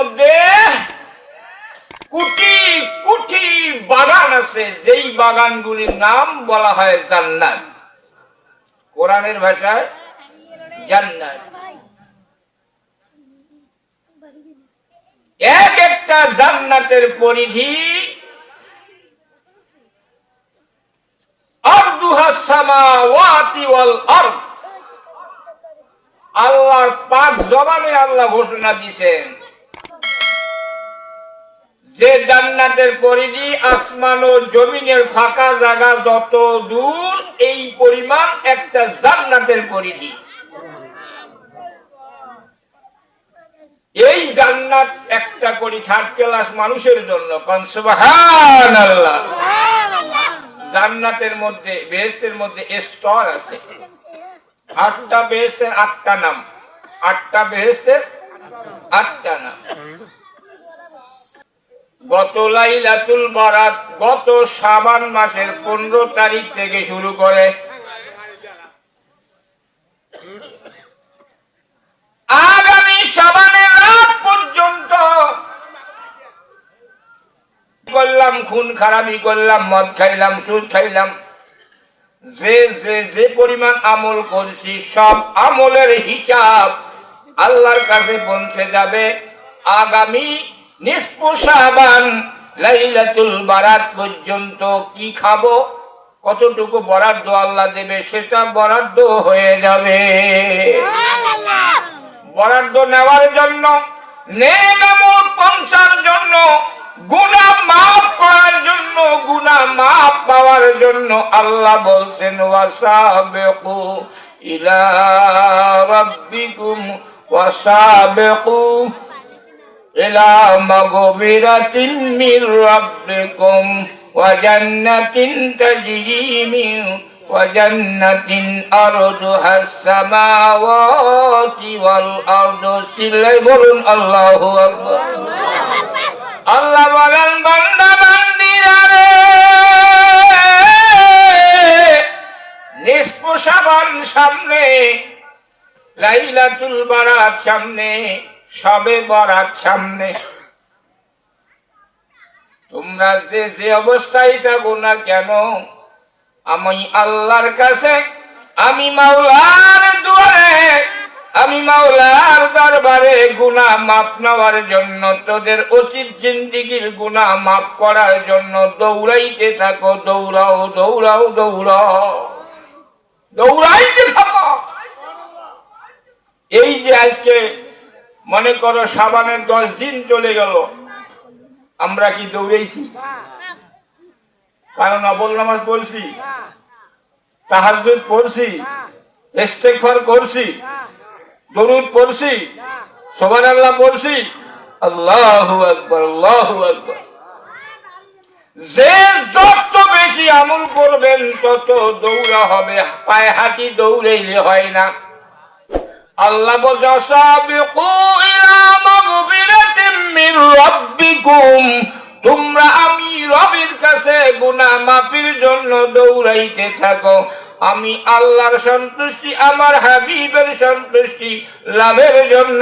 মধ্যে কুটি কুটি বাগান আছে, যেই বাগানগুলির নাম বলা হয় জান্নাত। কোরআনের ভাষায় জান্নাত। এক একটা জান্নাতের পরিধি আল্লাহর পাক জবানে আল্লাহ ঘোষণা দিয়েছেন যে জান্নাতের পরিধি আসমান ও জমিনের ফাঁকা জায়গা যত দূর, এই পরিমাণ একটা জান্নাতের পরিধি। এই জান্নাত একটা করে থার্ড ক্লাস মানুষের জন্য জান্নাতের মধ্যে, বেহেস্তের মধ্যে স্তর আছে। আটটা বেহেস্তের আটটা নাম। আটটা বেহেস্তের আটটা নাম। গত লাইলাতুল বারাত গত সাবান মাসের পনেরো তারিখ থেকে শুরু করে। আগামী সাবানের রাত পর্যন্ত করলাম, খুন খারাপি করলাম, মদ খাইলাম, সুদ খাইলাম। যে যে যে পরিমাণ আমল করছি, সব আমলের হিসাব আল্লাহর কাছে পৌঁছে যাবে। আগামী নিষ্প সাবান লাইলাতুল বারাত পর্যন্ত কি খাব? কতটুকু বরাদ্দ আল্লাহ দেবে সেটা বরাদ্দ হয়ে যাবে। বরাদ্দ নেওয়ার জন্য নেক আমল পৌঁছার জন্য গুনাহ মাফ করার জন্য গুনাহ মাফ পাওয়ার জন্য আল্লাহ বলছেন ওয়াসাবিকু ইলা রাব্বিকুম ওয়াসাবিকু ইলা মাগফিরাতিন মির রাব্বিকুম ওয়া জান্নাতিন তাজরি মিন وجنة أرضها السماوات والأرض সিল্লাই বলুন আল্লাহু আকবার আল্লাহ বলেন বান্দা বান্দিরা রে নিষ্পোষাবান সামনে লাইলাতুল বারাত সামনে সবে বরাত সামনে। তোমরা যে যে অবস্থায় থাকো না কেন, আমি আল্লাহর কাছে, আমি মাওলার দুয়ারে, আমি মাওলার দরবারে গুনা মাপ নেওয়ার জন্য, তোদের অতীত জিন্দিগির গুনা মাপ করার জন্য দৌড়াইতে থাকো, দৌড়াও দৌড়াও দৌড়াও। দৌড়াইতে থাকো এই যে আজকে মনে করো সাবানের দশ দিন চলে গেল। আমরা কি দৌড়েছি? কারণ অবল নামাজ পড়ছি। তাহাজুদ পড়ছি। ইস্তেগফার করছি। দরুদ পড়ছি। সুবহানাল্লাহ পড়ছি। আল্লাহু আকবার আল্লাহু আকবার। যে যত বেশি আমল করবেন, তত দৌড়া হবে। পায়ে হাঁটি দৌড়াইলে হয় না। আল্লাহ তোমরা আমি রবের কাছে গুনাহ মাফির জন্য দৌড়াইতে থাকো। আমি আল্লাহর সন্তুষ্টি, আমার হাবিবের সন্তুষ্টি লাভের জন্য